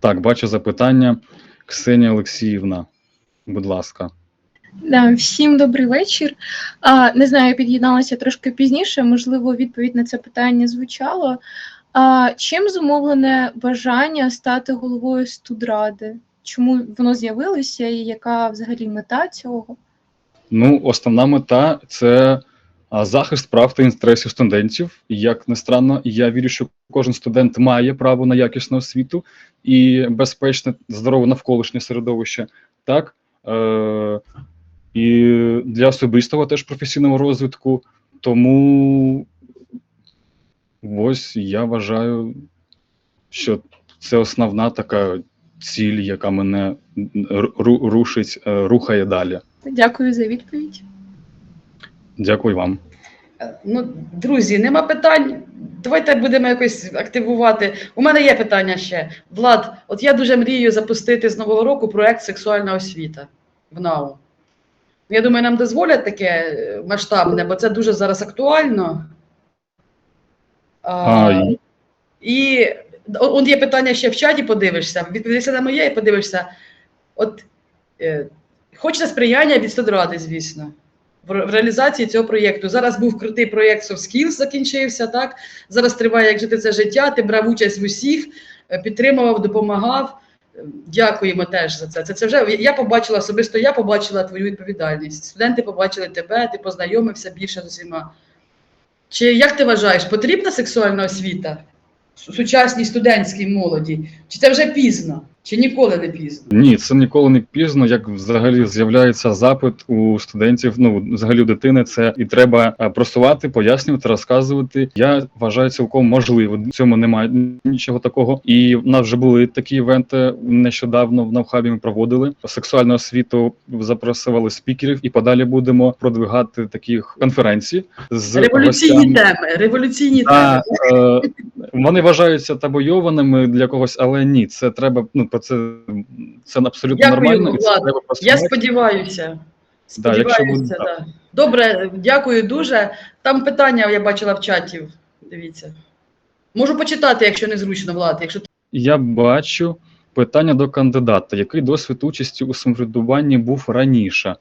Так, бачу запитання. Ксенія Олексіївна, будь ласка. Да, всім добрий вечір. А, не знаю, я під'єдналася трошки пізніше. Можливо, відповідь на це питання звучало. А, чим зумовлене бажання стати головою студради? Чому воно з'явилося і яка взагалі мета цього? Ну, основна мета це захист прав та інтересів студентів. Як не странно, я вірю, що кожен студент має право на якісну освіту і безпечне, здорове навколишнє середовище. Так. Е- і для особистого теж професійного розвитку. Тому ось я вважаю, що це основна така ціль, яка мене рушить, е, рухає далі. Дякую за відповідь. Дякую вам. Е, Ну, друзі, нема питань. Давайте будемо якось активувати. У мене є питання ще. Влад, от я дуже мрію запустити з нового року проект Сексуальна освіта в НАУ. Я думаю, нам дозволять таке е, масштабне, бо це дуже зараз актуально. А, і- от є питання ще в чаті, подивишся. Відповідайся на моє і подивишся. От е, хочеться сприяння від студради, звісно, в, реалізації цього проєкту. Зараз був крутий проєкт Soft Skills, закінчився, так? Зараз триває як жити це життя. Ти брав участь в усіх, е, підтримував, допомагав. Е, Дякуємо теж за це. Це, це вже я побачила особисто, я побачила твою відповідальність. Студенти побачили тебе, ти познайомився більше з усіма. Чи як ти вважаєш, потрібна сексуальна освіта су- сучасній студентській молоді? Чи це вже пізно? Чи ніколи не пізно? Ні, це ніколи не пізно. Як взагалі з'являється запит у студентів, ну взагалі у дитини, це і треба е, просувати, пояснювати, розказувати. Я вважаю цілком можливо. В цьому немає нічого такого. І в нас вже були такі івенти нещодавно в Навхабі. Ми проводили сексуальну освіту, запросили спікерів, і подалі будемо продвигати такі конференції з Революційні гостями. теми, революційні А, теми. е, вони вважаються табойованими для когось, але ні, це треба. Ну про це це абсолютно Дякую, нормально. Це треба Я просувати. сподіваюся. Да, якщо Сподіваюся, да. Добре, дякую дуже. Там питання я бачила в чаті. Дивіться. Можу почитати, якщо не зручно, Влад. Якщо Я бачу питання до кандидата. Який досвід участі у самоврядуванні був раніше?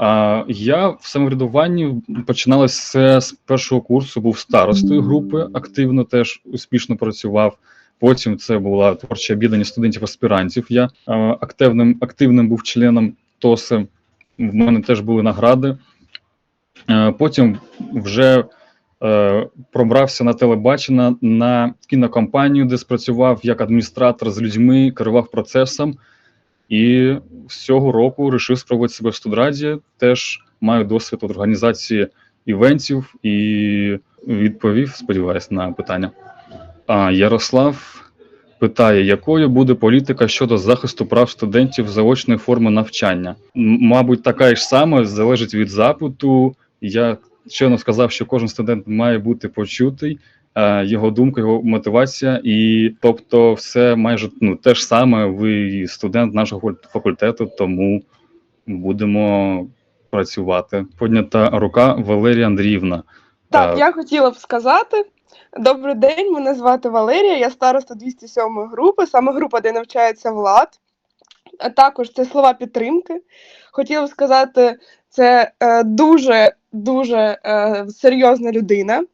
А, я в самоврядуванні починалося з першого курсу, був старостою групи, активно теж успішно працював. Потім це була творча об'єднання студентів-аспірантів. Я а, активним, активним був членом ТОСи. В мене теж були награди. Е, Потім вже е, пробрався на телебачення на кінокомпанію, де спрацював як адміністратор з людьми, керував процесом. І з цього року вирішив спробувати себе в студраді. Теж маю досвід от організації івентів і відповів, сподіваюся, на питання. А Ярослав питає, якою буде політика щодо захисту прав студентів заочної форми навчання? М- Мабуть, така ж сама залежить від запиту. Я щойно сказав, що кожен студент має бути почутий, е, його думка, його мотивація, і тобто, все майже ну те ж саме. Ви студент нашого факультету, тому будемо працювати. Поднята рука Валерія Андріївна. Так, Е, я хотіла б сказати. Добрий день, мене звати Валерія, я староста 207 групи, саме група, де навчається Влад. А також це слова підтримки. Хотіла б сказати, це е, дуже дуже е, серйозна людина,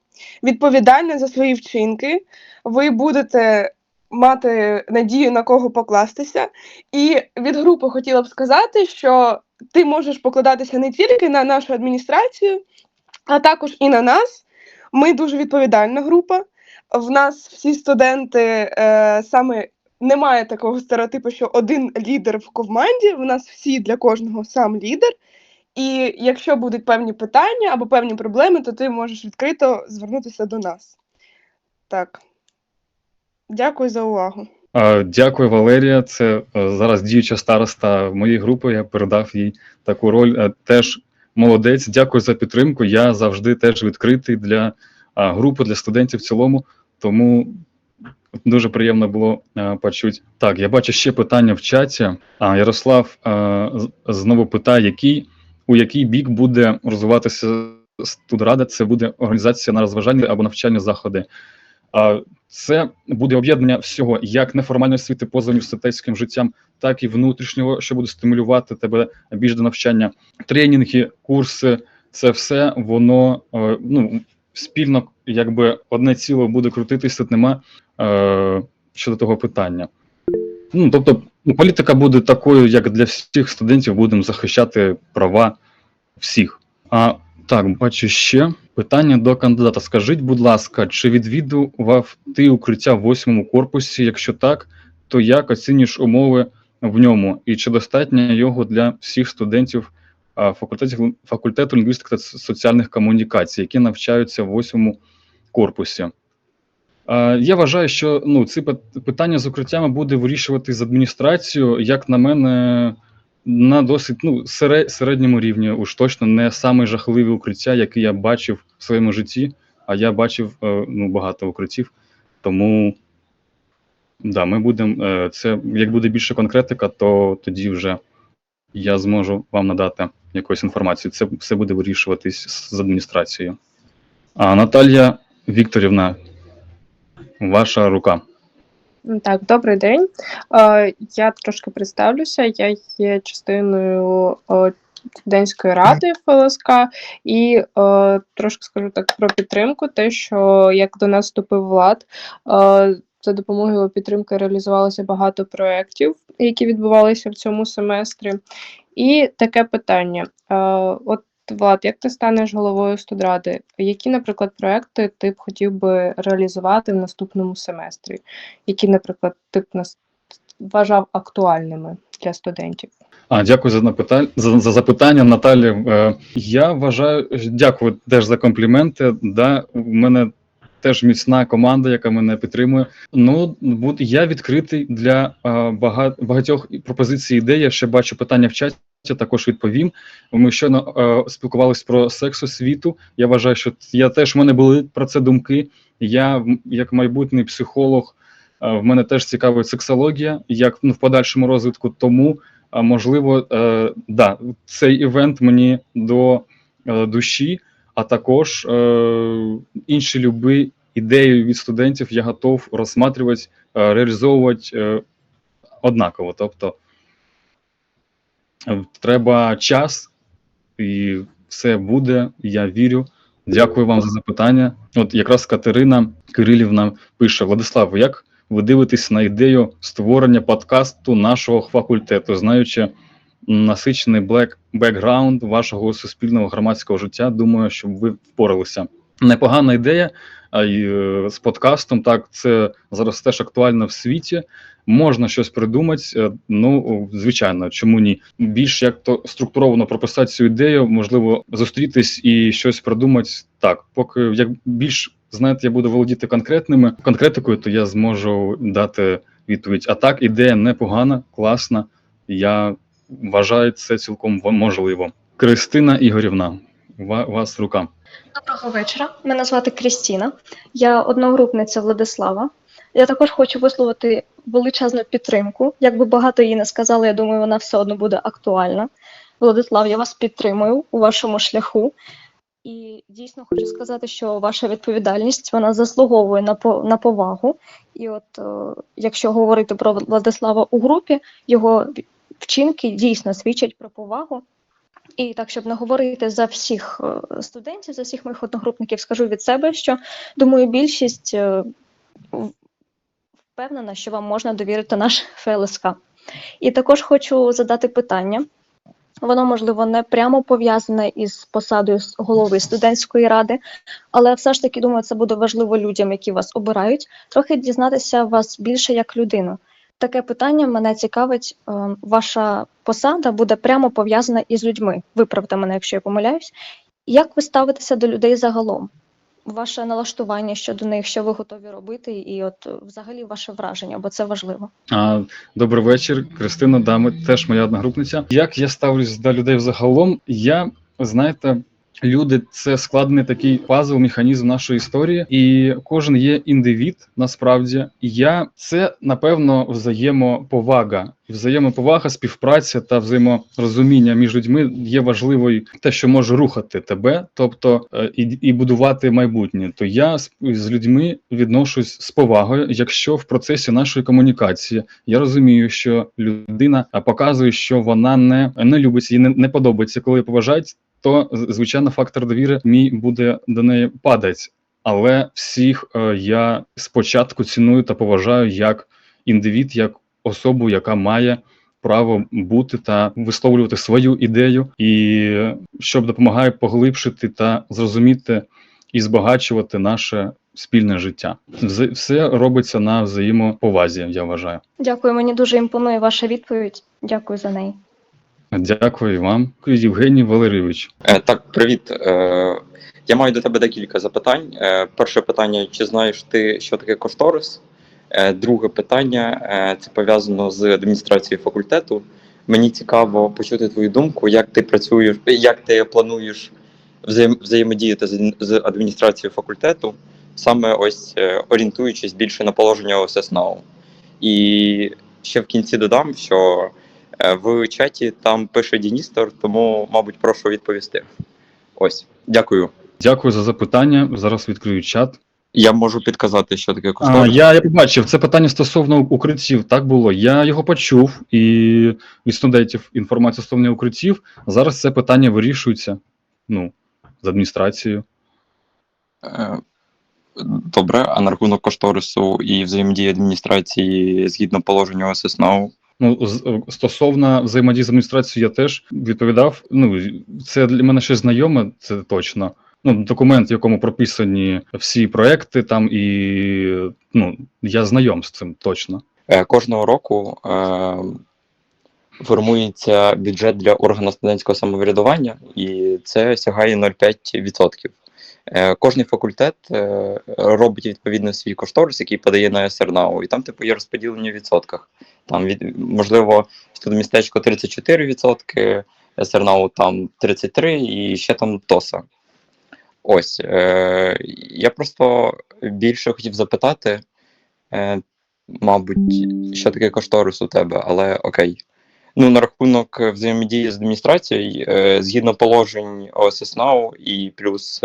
відповідальна за свої вчинки. Ви будете мати надію на кого покластися. І від групи хотіла б сказати, що ти можеш покладатися не тільки на нашу адміністрацію, а також і на нас. Ми дуже відповідальна група. В нас всі студенти е, саме немає такого стереотипу, що один лідер в команді. В нас всі для кожного сам лідер. І якщо будуть певні питання або певні проблеми, то ти можеш відкрито звернутися до нас. Так. Дякую за увагу. Е, Дякую, Валерія. Це е, зараз діюча староста моєї групи. Я передав їй таку роль. Е, Теж молодець. Дякую за підтримку. Я завжди теж відкритий для групи, для студентів в цілому. Тому дуже приємно було почути. Так, я бачу ще питання в чаті. А Ярослав знову питає, який у який бік буде розвиватися студрада? Це буде організація на розважальні або навчальні заходи. Це буде об'єднання всього як неформальної освіти поза університетським життям, так і внутрішнього, що буде стимулювати тебе більш до навчання. Тренінги, курси, це все воно е, ну, спільно, якби одне ціло буде крутитися, нема е, щодо того питання. Ну, тобто, ну, політика буде такою, як для всіх студентів, будемо захищати права всіх. А так, бачу ще питання до кандидата. Скажіть, будь ласка, чи відвідував ти укриття в восьмому корпусі? Якщо так, то як оцінюєш умови в ньому? І чи достатньо його для всіх студентів а, факультетів, факультету лінгвістики та соціальних комунікацій, які навчаються в восьмому корпусі? Я вважаю, що ну, ці питання з укриттями буде вирішувати з адміністрацією, як на мене, на досить ну, сере- середньому рівні, уж точно не саме жахливі укриття, які я бачив в своєму житті, а я бачив е, ну, багато укриттів. Тому да, ми будемо. е, Це як буде більше конкретика, то тоді вже я зможу вам надати якусь інформацію. Це все буде вирішуватись з адміністрацією. А Наталія Вікторівна, ваша рука. Так, добрий день. Е, Я трошки представлюся. Я є частиною студентської ради ФЛСК, і е, трошки скажу так про підтримку. Те, що як до нас вступив влад, е, за допомогою підтримки реалізувалося багато проєктів, які відбувалися в цьому семестрі. І таке питання: от Влад, як ти станеш головою студради? Які, наприклад, проекти ти б хотів би реалізувати в наступному семестрі? які, наприклад, ти б нас вважав актуальними для студентів? А, дякую за напитання за, за запитання, Наталі. Е, я вважаю, дякую теж за компліменти. Да, у мене теж міцна команда, яка мене підтримує. Ну, я відкритий для е, багатьох пропозицій ідей. Я ще бачу питання в чаті. Також відповім. Ми щойно е, спілкувалися про секс освіту. Я вважаю, що я теж в мене були про це думки. Я, як майбутній психолог, е, в мене теж цікавить сексологія, як ну, в подальшому розвитку. Тому а можливо, е, да, цей івент мені до е, душі, а також е, інші люби ідеї від студентів я готов розсматривати, е, реалізовувати е, однаково. Тобто е, треба час, і все буде. Я вірю. Дякую вам за запитання. От якраз Катерина Кирилівна пише: Владислав, як ви дивитесь на ідею створення подкасту нашого факультету, знаючи насичений блек бекграунд вашого суспільного громадського життя. Думаю, щоб ви впоралися. Непогана ідея. А й е, з подкастом так це зараз теж актуально в світі. Можна щось придумати. е, Ну звичайно, чому ні? Більш як то структуровано прописати цю ідею, можливо, зустрітись і щось придумати. Так, поки як більш знаєте, я буду володіти конкретними конкретикою, то я зможу дати відповідь. А так, ідея непогана, класна. Я вважаю це цілком можливо. Кристина Ігорівна, ва- вас рука. Доброго вечора. Мене звати Крістіна. Я одногрупниця Владислава. Я також хочу висловити величезну підтримку. Якби багато її не сказали, я думаю, вона все одно буде актуальна. Владислав, я вас підтримую у вашому шляху. І дійсно хочу сказати, що ваша відповідальність вона заслуговує на на повагу. І от е, якщо говорити про Владислава у групі, його вчинки дійсно свідчать про повагу. І так, щоб не говорити за всіх е, студентів, за всіх моїх одногрупників, скажу від себе, що думаю, більшість е, впевнена, що вам можна довірити наш ФЛСК. І також хочу задати питання. Воно, можливо, не прямо пов'язане із посадою голови студентської ради, але все ж таки думаю, це буде важливо людям, які вас обирають, трохи дізнатися вас більше як людину. Таке питання мене цікавить. е, Ваша посада буде прямо пов'язана із людьми. Виправте мене, якщо я помиляюсь. Як ви ставитеся до людей загалом? Ваше налаштування щодо них, що ви готові робити, і от е, взагалі ваше враження, бо це важливо. А, добрий вечір, Кристина. Да, ми теж моя одногрупниця. Як я ставлюсь до людей взагалом? Я знаєте, люди це складний такий пазл, механізм нашої історії, і кожен є індивід насправді. Я це напевно взаємоповага. Взаємоповага, співпраця та взаєморозуміння між людьми є важливою те, що може рухати тебе, тобто е, і, і будувати майбутнє. То я з, людьми відношусь з повагою, якщо в процесі нашої комунікації я розумію, що людина показує, що вона не, не любить їй не, не подобається, коли поважають, то звичайно фактор довіри мій буде до неї падати. Але всіх е, я спочатку ціную та поважаю як індивід, як особу, яка має право бути та висловлювати свою ідею, і що допомагає поглибшити та зрозуміти і збагачувати наше спільне життя. Все робиться на взаємоповазі, я вважаю. Дякую, мені дуже імпонує ваша відповідь. Дякую за неї. Дякую вам, Євгеній Валерійович. Е, Так, привіт. Е, Я маю до тебе декілька запитань. Е, Перше питання: чи знаєш ти, що таке кошторис? Друге питання це пов'язано з адміністрацією факультету. Мені цікаво почути твою думку, як ти працюєш, як ти плануєш взаєм- взаємодіяти з адміністрацією факультету, саме ось орієнтуючись більше на положення ОССНАУ. І ще в кінці додам, що в чаті там пише Діністор, тому, мабуть, прошу відповісти. Ось, дякую. Дякую за запитання. Зараз відкрию чат. Я можу підказати, що таке А, я, я побачив це питання стосовно укриттів. Так було. Я його почув і від студентів інформацію стосовно укриттів. Зараз це питання вирішується ну, з адміністрацією. Е, Добре, а на рахунок кошторису і взаємодії адміністрації згідно положення ОССНАУ. Ну, е, стосовно взаємодії з адміністрацією, я теж відповідав. Ну, це для мене щось знайоме, це точно. Ну, документ, в якому прописані всі проекти, там і ну, я знайом з цим точно. Е, Кожного року е, формується бюджет для органу студентського самоврядування, і це сягає 0,5%. Е, Кожний факультет е, робить відповідно свій кошторис, який подає на СРНАУ, і там типу є розподілення в відсотках. Там від можливо студмістечко 34%, СРНАУ там 33% і ще там ТОСа. Ось е, я просто більше хотів запитати, мабуть, що таке кошторис у тебе, але окей. Ну, на рахунок взаємодії з адміністрацією, згідно положень ОССНАУ і плюс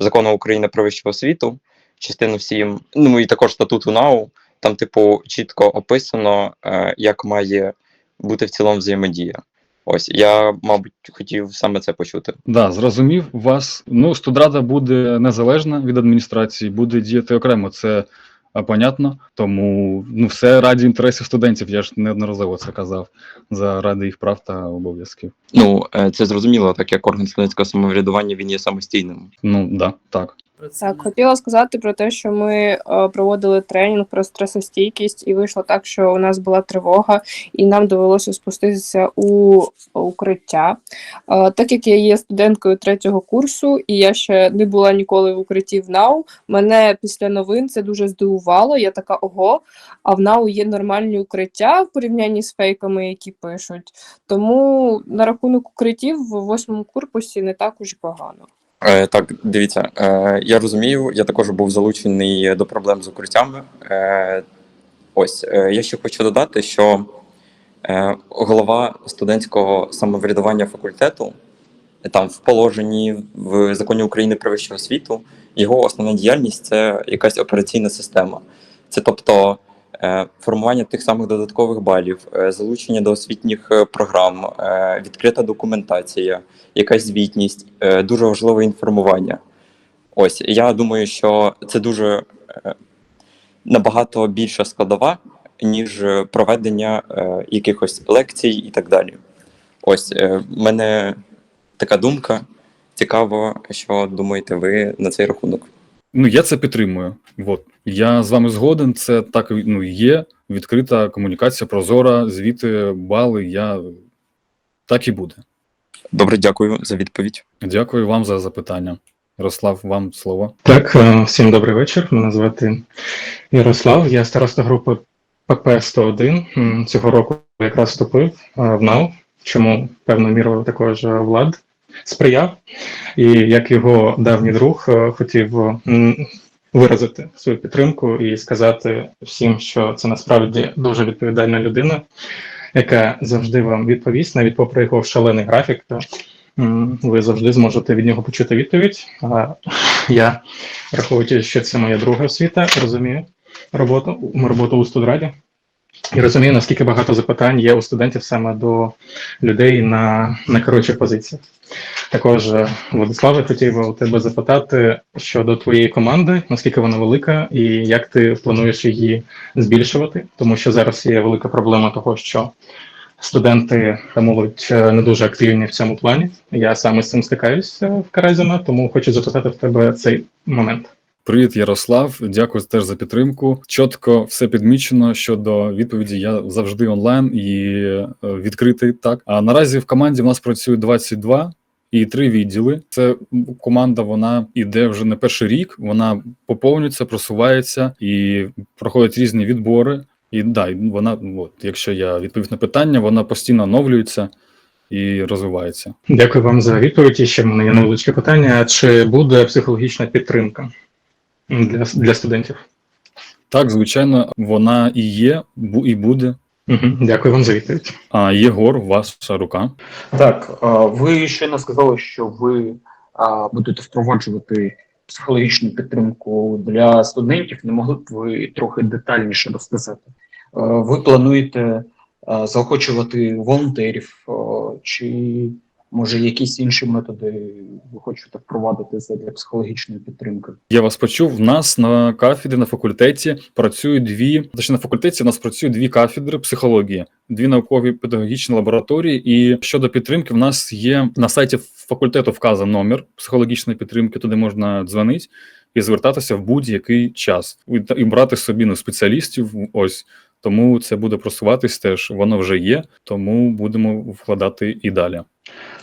закону України про вищу освіту, частину 7, ну і також статуту НАУ, там, типу, чітко описано, е, як має бути в цілому взаємодія. Ось я, мабуть, хотів саме це почути. Да, зрозумів вас. Ну, студрада буде незалежна від адміністрації, буде діяти окремо. Це а, понятно. Тому ну, все раді інтересів студентів. Я ж неодноразово це казав заради їх прав та обов'язків. Ну, е, це зрозуміло, так як орган студентського самоврядування він є самостійним. Ну да, так. Так, хотіла сказати про те, що ми е, проводили тренінг про стресостійкість, і вийшло так, що у нас була тривога, і нам довелося спуститися у укриття. Е, так як я є студенткою третього курсу, і я ще не була ніколи в укритті в НАУ, мене після новин це дуже здивувало. Я така ого, а в НАУ є нормальні укриття в порівнянні з фейками, які пишуть. Тому на рахунок укриттів в восьмому корпусі не так уж погано. Е, так, дивіться, е, я розумію, я також був залучений до проблем з укриттями. Е, ось е, я ще хочу додати, що е, голова студентського самоврядування факультету, е, там в положенні в законі України про вищу освіту, його основна діяльність це якась операційна система. Це тобто формування тих самих додаткових балів, е, залучення до освітніх е, програм, е, відкрита документація якась звітність, е, дуже важливе інформування. Ось я думаю, що це дуже е, набагато більша складова, ніж е, проведення е, якихось лекцій і так далі. Ось е, в мене така думка. Цікаво, що думаєте ви на цей рахунок. Ну, я це підтримую. От. Я з вами згоден, це так ну, є. Відкрита комунікація, прозора, звіти, бали. Я так і буде. Добре, дякую за відповідь. Дякую вам за запитання. Ярослав, вам слово. Так, е, всім добрий вечір. Мене звати Ярослав. Я староста групи ПП 101. Цього року якраз вступив е, в НАУ, чому певною мірою також е, влад. Сприяв, і як його давній друг е, хотів виразити свою підтримку і сказати всім, що це насправді дуже відповідальна людина, яка завжди вам відповість, навіть попри його шалений графік, то ви завжди зможете від нього почути відповідь. А я, враховуючи, що це моя друга освіта, розумію роботу, роботу у студраді. І розумію, наскільки багато запитань є у студентів саме до людей на, на керуючих позиціях. Також, е, Владиславе, хотів би у тебе запитати щодо твоєї команди, наскільки вона велика, і як ти плануєш її збільшувати, тому що зараз є велика проблема того, що студенти та молодь е, не дуже активні в цьому плані. Я саме з цим стикаюся в Каразіна, тому хочу запитати в тебе цей момент. Привіт, Ярослав. Дякую теж за підтримку. Чітко все підмічено щодо відповіді. Я завжди онлайн і е, відкритий. Так а наразі в команді в нас працює 22 і три відділи. Це команда. Вона іде вже не перший рік. Вона поповнюється, просувається і проходять різні відбори. І да, вона, от, якщо я відповів на питання, вона постійно оновлюється і розвивається. Дякую вам за відповідь. І ще в мене є невеличке питання: чи буде психологічна підтримка для, для студентів? Так, звичайно, вона і є, бу- і буде. Угу. Дякую вам за відповідь. А Єгор, ваша рука. Так, ви щойно сказали, що ви будете впроваджувати психологічну підтримку для студентів. Не могли б ви трохи детальніше розказати? Ви плануєте заохочувати волонтерів, чи може якісь інші методи ви хочете впровадити для психологічної підтримки? Я вас почув. В нас на кафедрі на факультеті працюють дві. Точніше, на факультеті у нас працюють дві кафедри психології, дві наукові педагогічні лабораторії. І щодо підтримки, в нас є на сайті факультету вказан номер психологічної підтримки. Туди можна дзвонити і звертатися в будь-який час і, брати собі ну, спеціалістів. Ось тому це буде просуватись теж. Воно вже є, тому будемо вкладати і далі.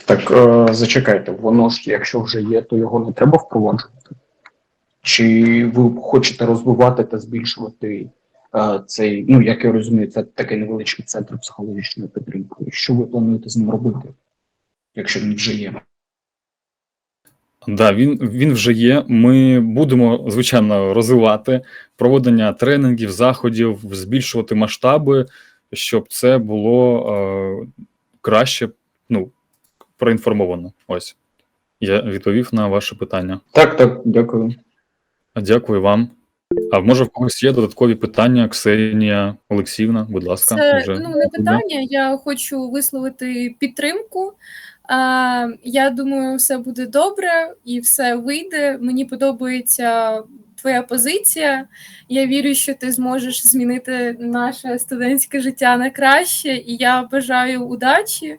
Так, е, зачекайте, воно ж, якщо вже є, то його не треба впроваджувати? Чи ви хочете розвивати та збільшувати е, цей, ну як я розумію, це такий невеличкий центр психологічної підтримки. Що ви плануєте з ним робити, якщо він вже є? Да, він, він вже є. Ми будемо звичайно розвивати проводення тренінгів, заходів, збільшувати масштаби, щоб це було е, краще, ну, проінформовано. Ось я відповів на ваше питання. Так, так, дякую. Дякую вам. А може в когось є додаткові питання? Ксенія Олексіївна, будь ласка, Це вже ну не питання. Я хочу висловити підтримку. А, я думаю, все буде добре і все вийде. Мені подобається твоя позиція. Я вірю, що ти зможеш змінити наше студентське життя на краще. І я бажаю удачі.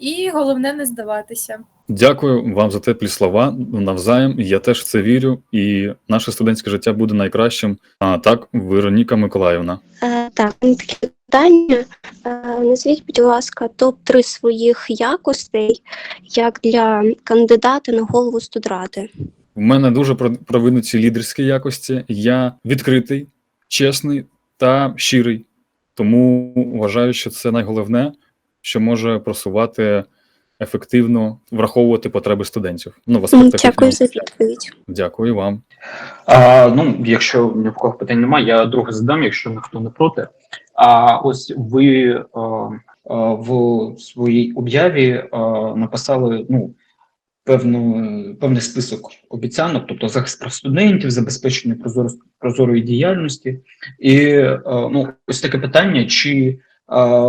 І головне не здаватися. Дякую вам за теплі слова навзаєм. Я теж в це вірю, і наше студентське життя буде найкращим. А так, Вероніка Миколаївна. Е, Так, таке питання. Е, Назвіть, будь ласка, топ-3 своїх якостей як для кандидата на голову студради. В мене дуже про- провинуті лідерські якості. Я відкритий, чесний та щирий. Тому вважаю, що це найголовне, що може просувати ефективно, враховувати потреби студентів. Ну, в аспектах Дякую за ефективності. відповідь. Дякую вам. А, ну, якщо ні в кого питань немає, я друге задам, якщо ніхто не проти. А ось ви е, е, в своїй об'яві написали ну, певну, певний список обіцянок, тобто захист прав студентів, забезпечення прозоро, прозорої діяльності. І е, ну, ось таке питання: чи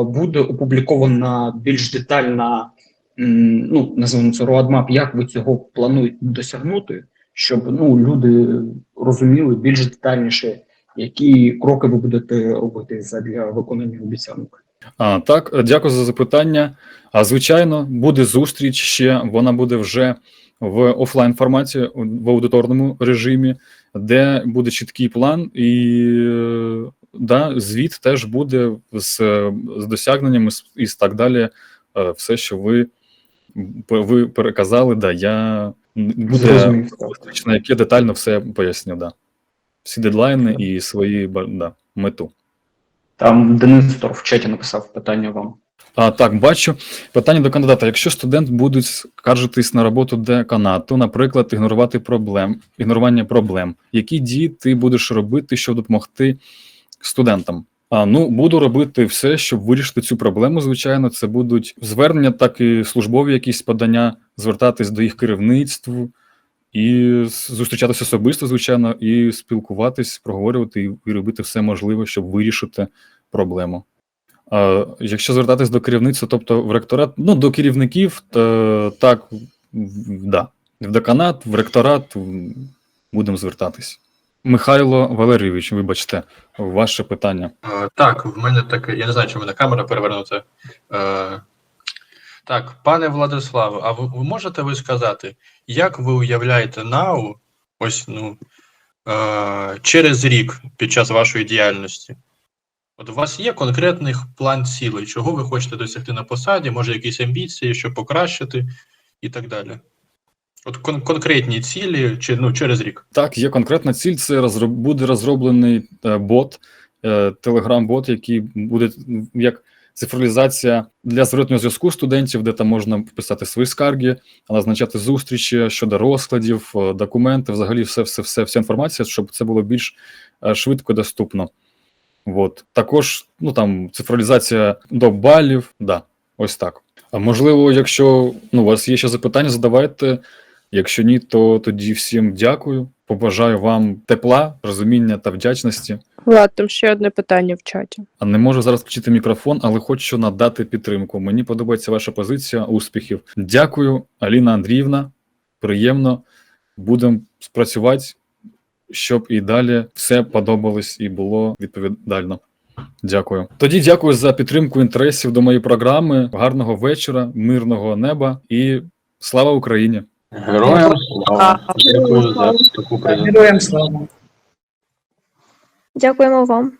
буде опублікована більш детальна, ну, називаємо це roadmap, як ви цього плануєте досягнути? щоб ну люди розуміли більш детальніше, які кроки ви будете робити для виконання обіцянок. А, так, е, дякую за запитання. А звичайно, буде зустріч ще. Вона буде вже в офлайн форматі в аудиторному режимі, де буде чіткий план, і е, да, звіт теж буде з, з досягненнями і так далі. Е, Все, що ви, ви переказали, да, я буде зустріч, на яке детально все поясню. Да. Всі дедлайни і свої да, мету. Там Денис Тор в чаті написав питання вам. А, так, бачу. Питання до кандидата. Якщо студент буде скаржитись на роботу деканату, наприклад, ігнорувати проблем, ігнорування проблем, які дії ти будеш робити, щоб допомогти студентам? А, ну, буду робити все, щоб вирішити цю проблему. Звичайно, це будуть звернення, так і службові якісь подання, звертатись до їх керівництв і зустрічатися особисто, звичайно, і спілкуватись, проговорювати і, робити все можливе, щоб вирішити проблему. А, якщо звертатись до керівництва, тобто в ректорат, ну до керівників, то так, да. В деканат, в ректорат будемо звертатись. Михайло Валерійович, вибачте, ваше питання. Так, в мене таке, я не знаю, чи в мене камера перевернута. Так, пане Владиславе, а ви, можете ви сказати, як ви уявляєте НАУ ось ну через рік під час вашої діяльності? От у вас є конкретний план цілей, чого ви хочете досягти на посаді, може якісь амбіції, щоб покращити і так далі. От кон- конкретні цілі чи, ну, через рік. Так, є конкретна ціль. Це розроб... буде розроблений е, бот, е, телеграм-бот, який буде як цифралізація для зворотнього зв'язку студентів, де там можна писати свої скарги, назначати зустрічі щодо розкладів, е, документи, взагалі все, все, все, вся інформація, щоб це було більш е, швидко доступно. От. Також ну, там, цифралізація до балів, да, ось так. А можливо, якщо ну, у вас є ще запитання, задавайте. Якщо ні, то тоді всім дякую. Побажаю вам тепла, розуміння та вдячності. Влад, там ще одне питання в чаті. А не можу зараз включити мікрофон, але хочу надати підтримку. Мені подобається ваша позиція. Успіхів. Дякую, Аліна Андріївна. Приємно. Будемо спрацювати, щоб і далі все подобалось і було відповідально. Дякую. Тоді дякую за підтримку інтересів до моєї програми. Гарного вечора, мирного неба і слава Україні! Героям слава! Дякую за таку презентацію. Героям слава. Дякуємо вам.